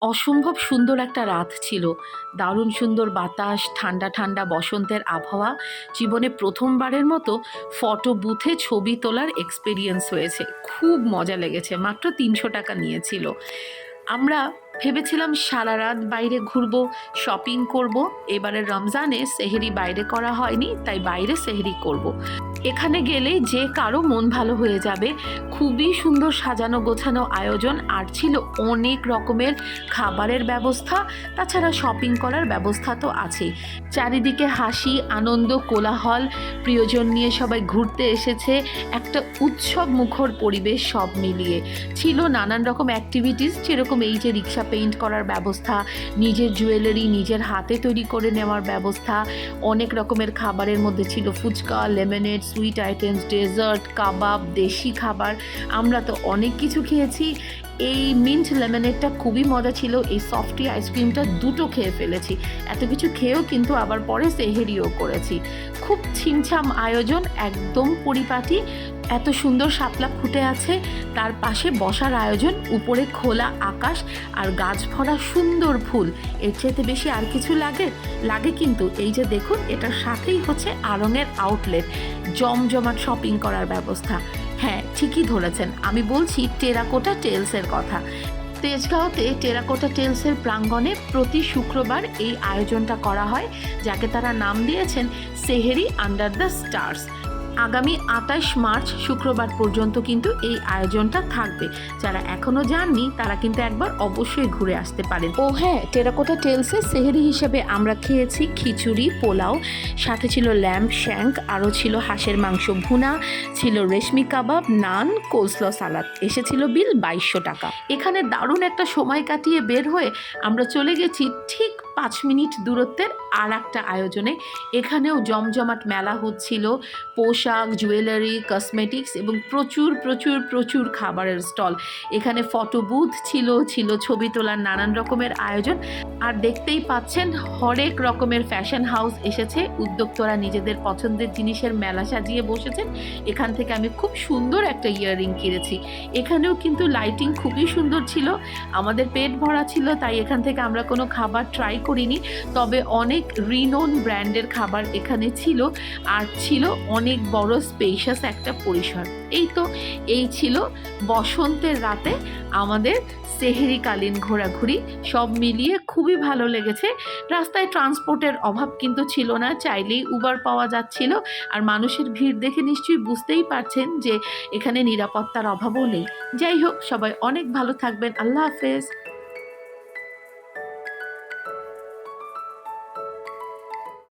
অসম্ভব সুন্দর একটা রাত ছিল। দারুণ সুন্দর বাতাস, ঠান্ডা ঠান্ডা বসন্তের আবহাওয়া, জীবনে প্রথমবারের মতো ফটো বুথে ছবি তোলার এক্সপিরিয়েন্স হয়েছে। খুব মজা লেগেছে, মাত্র তিনশো টাকা নিয়েছিল। আমরা ভেবেছিলাম সারা রাত বাইরে ঘুরবো শপিং করব। এবারে রমজানে সেহেরি বাইরে করা হয়নি, তাই বাইরে সেহেরি করব। এখানে গেলে যে কারও মন ভালো হয়ে যাবে। খুবই সুন্দর সাজানো গোছানো আয়োজন, আর ছিল অনেক রকমের খাবারের ব্যবস্থা, তাছাড়া শপিং করার ব্যবস্থা তো আছেই। চারিদিকে হাসি, আনন্দ, কোলাহল, প্রিয়জন নিয়ে সবাই ঘুরতে এসেছে। একটা উৎসব মুখর পরিবেশ সব মিলিয়ে। ছিল নানান রকম অ্যাক্টিভিটিস যেরকম এই যে রিক্সা পেইন্ট করার ব্যবস্থা, নিজের জুয়েলারি নিজের হাতে তৈরি করে নেওয়ার ব্যবস্থা, অনেক রকমের খাবারের মধ্যে ছিল fuchka lemonade sweet items dessert কাবাব দেশি খাবার, আমরা তো অনেক কিছু খেয়েছি। এই মিন্ট লেমনেডটা খুবই মজা ছিল, এই সফটি আইসক্রিমটা দুটো খেয়ে ফেলেছি। এত কিছু খেয়েও কিন্তু আবার পরে সেহেরিও করেছি। খুব ছিমছাম আয়োজন, একদম পরিপাটি এত সুন্দর শাপলা ফুটে আছে, তার পাশে বসার আয়োজন, উপরে খোলা আকাশ আর গাছ ভরা সুন্দর ফুল। এর চাইতে বেশি আর কিছু লাগে? লাগে কিন্তু, এই যে দেখুন, এটার সাথেই হচ্ছে আড়ংয়ের আউটলেট জমজমাট শপিং করার ব্যবস্থা। হ্যাঁ ঠিকই ধরেছেন, আমি বলছি টেরাকোটা টেলসের কথা। তেজগাঁওতে টেরাকোটা টেলসের প্রাঙ্গণে প্রতি শুক্রবার এই আয়োজনটা করা হয়, যাকে তারা নাম দিয়েছেন সেহেরি আন্ডার দ্য স্টার্স আগামী আটাশ মার্চ শুক্রবার পর্যন্ত কিন্তু এই আয়োজনটা থাকবে। যারা এখনও যাননি, তারা কিন্তু একবার অবশ্যই ঘুরে আসতে পারেন। ও হ্যাঁ টেরাকোটা টেলসে সেহেরি হিসেবে আমরা খেয়েছি খিচুড়ি, পোলাও, সাথে ছিল ল্যাম্প শ্যাঙ্ক, আরও ছিল হাঁসের মাংস ভুনা, ছিল রেশমি কাবাব, নান, কোলস্ল সালাদ। এসেছিল বিল বাইশশো টাকা। এখানে দারুণ একটা সময় কাটিয়ে বের হয়ে আমরা চলে গেছি ঠিক পাঁচ মিনিট দূরত্বের আর একটা আয়োজনে। এখানেও জমজমাট মেলা হচ্ছিল পোশাক জুয়েলারি কসমেটিক্স এবং প্রচুর প্রচুর প্রচুর খাবারের স্টল। এখানে ফটো বুথ ছিল ছিল ছবি তোলার নানান রকমের আয়োজন। আর দেখতেই পাচ্ছেন, হরেক রকমের ফ্যাশন হাউস এসেছে। উদ্যোক্তরা নিজেদের পছন্দের জিনিসের মেলা সাজিয়ে বসেছেন। এখান থেকে আমি খুব সুন্দর একটা ইয়াররিং কিনেছি। এখানেও কিন্তু লাইটিং খুবই সুন্দর ছিল। আমাদের পেট ভরা ছিল, তাই এখান থেকে আমরা কোনো খাবার ট্রাই করিনি। তবে অনেক রিনোন ব্র্যান্ডের খাবার এখানে ছিল। আর ছিল অনেক বড় স্পেশাস একটা পরিসর। এই তো এই ছিল বসন্তের রাতে আমাদের সেহেরিকালীন ঘোরাঘুরি। সব মিলিয়ে খুবই ভালো লেগেছে। রাস্তায় ট্রান্সপোর্টের অভাব কিন্তু ছিল না, চাইলেই উবার পাওয়া যাচ্ছিল। আর মানুষের ভিড় দেখে নিশ্চয়ই বুঝতেই পারছেন যে এখানে নিরাপত্তার অভাবও নেই। যাই হোক, সবাই অনেক ভালো থাকবেন। আল্লাহ হাফেজ।